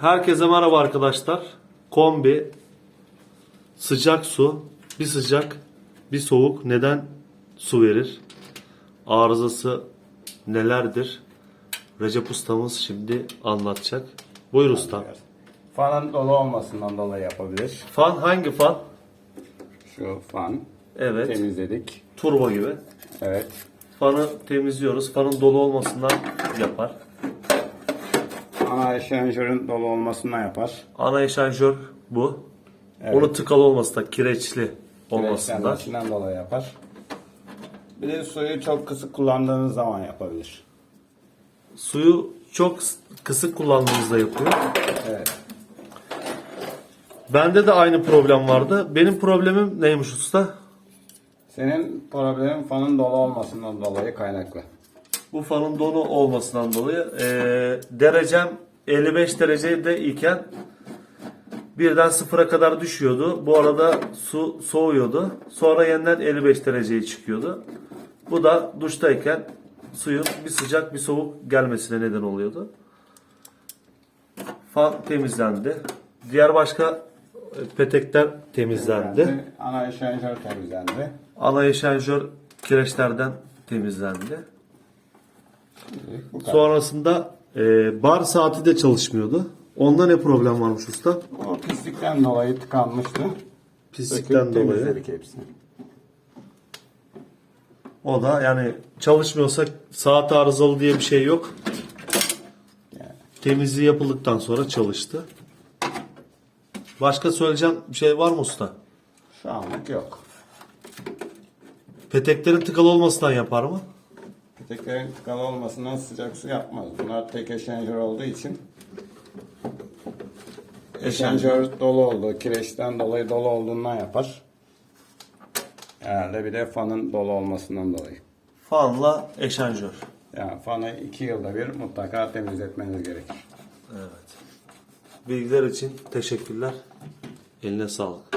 Herkese merhaba arkadaşlar. Kombi sıcak su, bir sıcak, bir soğuk neden su verir? Arızası nelerdir? Recep ustamız şimdi anlatacak. Buyur usta. Fanın dolu olmasından dolayı yapabilir. Fan hangi fan? Şu fan. Evet. Temizledik. Turbo gibi. Evet. Fanı temizliyoruz. Fanın dolu olmasından yapar. Ana eşenjörün dolu olmasından yapar. Ana eşanjör bu. Evet. Onu tıkalı olması da kireçli olmasından. Kireçlenmesinden dolayı yapar. Bir de suyu çok kısık kullandığınız zaman yapabilir. Suyu çok kısık kullandığımızda yapıyor. Evet. Bende de aynı problem vardı. Benim problemim neymiş usta? Senin problemin fanın dolu olmasından dolayı kaynaklı. Bu fanın donu olmasından dolayı eee, derecem 55 derecede iken birden sıfıra kadar düşüyordu. Bu arada su soğuyordu. Sonra yeniden 55 dereceye çıkıyordu. Bu da duştayken suyun bir sıcak bir soğuk gelmesine neden oluyordu. Fan temizlendi. Diğer başka e, petekler temizlendi. Ana eşenjör temizlendi. Ana eşanjör kireçlerden temizlendi. Sonrasında e, bar saati de çalışmıyordu. Onda ne problem varmış usta? O pislikten dolayı tıkanmıştı. Pislikten Söküp dolayı. temizledik hepsini. O da yani çalışmıyorsa saat arızalı diye bir şey yok. Yani Temizliği yapıldıktan sonra çalıştı. Başka söyleyeceğim bir şey var mı usta? şu anlık yok. Peteklerin tıkalı olmasından yapar mı? Peteklerin tıkalı olmasından sıcak su yapmaz. Bunlar tek eşenjör olduğu için eşenjör dolu olduğu, kireçten dolayı dolu olduğundan yapar. Herhalde bir de fanın dolu olmasından dolayı. Fanla eşanjör. Yani fanı iki yılda bir mutlaka temizletmeniz gerekir. Evet. Bilgiler için teşekkürler. Eline sağlık.